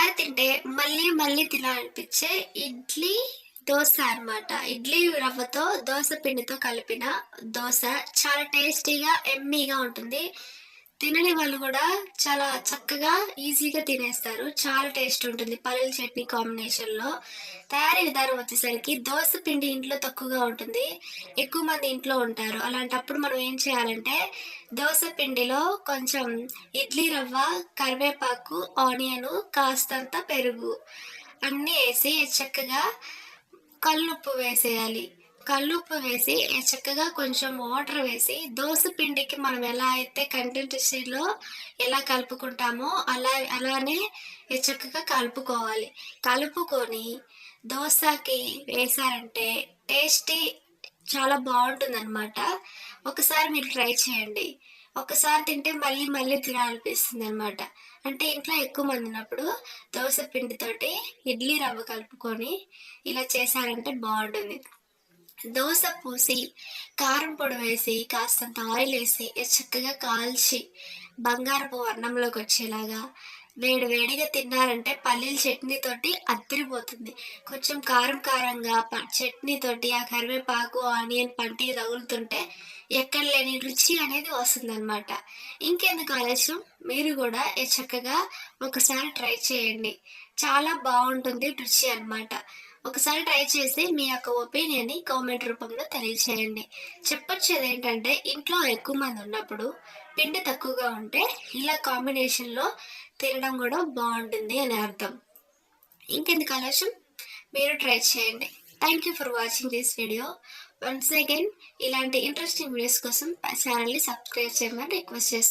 ఒకసారి తింటే మళ్ళీ మళ్ళీ తినాలనిపించే ఇడ్లీ దోశ అన్నమాట. ఇడ్లీ రవ్వతో దోశ పిండితో కలిపిన దోశ. చాలా టేస్టీగా ఎమ్మీగా ఉంటుంది. తినని వాళ్ళు కూడా చాలా చక్కగా ఈజీగా తినేస్తారు. చాలా టేస్ట్ ఉంటుంది పల్లీల చట్నీ కాంబినేషన్లో తయారీ విధానం వచ్చేసరికి దోశ పిండి ఇంట్లో తక్కువగా ఉంటుంది. ఎక్కువ మంది ఇంట్లో ఉంటారు. అలాంటప్పుడు మనం ఏం చేయాలంటే దోశ పిండిలో కొంచెం ఇడ్లీ రవ్వ కరివేపాకు ఆనియన్ కాస్తంత పెరుగు అన్నీ వేసి చక్కగా కల్లుప్పు వేసేయాలి. కల్లుప్పు వేసి చక్కగా కొంచెం వాటర్ వేసి దోశ పిండికి మనం ఎలా అయితే కంటెంట్స్లో ఎలా కలుపుకుంటామో అలా అలానే చక్కగా కలుపుకోవాలి. కలుపుకొని దోశకి వేసారంటే టేస్టీ చాలా బాగుంటుందన్నమాట. ఒకసారి మీరు ట్రై చేయండి. ఒకసారి తింటే మళ్ళీ మళ్ళీ తినాలనిపిస్తుంది అనమాట అంటే ఇంట్లో ఎక్కువ మంది ఉన్నప్పుడు దోశ పిండితోటి ఇడ్లీ రవ్వ కలుపుకొని ఇలా చేశారంటే బాగుంటుంది. దోశ పూసి కారం పొడి వేసి కాస్తంత ఆయిల్ వేసి చక్కగా కాల్చి బంగారపు వర్ణంలోకి వచ్చేలాగా వేడి వేడిగా తిన్నారంటే పల్లీల చట్నీతోటి అద్దరిపోతుంది. కొంచెం కారం కారంగా ప- చట్నీతోటి ఆ కరివేపాకు ఆనియన్ పంటి తగులుతుంటే ఎక్కడ లేని రుచి అనేది వస్తుందన్నమాట. ఇంకెందుకు ఆలస్యం? మీరు కూడా ఏ చక్కగా ఒకసారి ట్రై చేయండి. చాలా బాగుంటుంది రుచి అన్నమాట. ఒకసారి ట్రై చేసి మీ యొక్క ఒపీనియన్ని కామెంట్ రూపంలో తెలియచేయండి. చెప్పొచ్చేది ఏంటంటే ఇంట్లో ఎక్కువ మంది ఉన్నప్పుడు పిండి తక్కువగా ఉంటే ఇలా కాంబినేషన్లో తినడం కూడా బాగుంటుంది అని అర్థం. ఇంకెందుకు ఆలస్యం? మీరు ట్రై చేయండి. Thank you for watching this video once again ఇలాంటి ఇంట్రెస్టింగ్ వీడియోస్ కోసం ఛానల్ని సబ్స్క్రైబ్ చేయమని రిక్వెస్ట్ చేస్తున్నాను.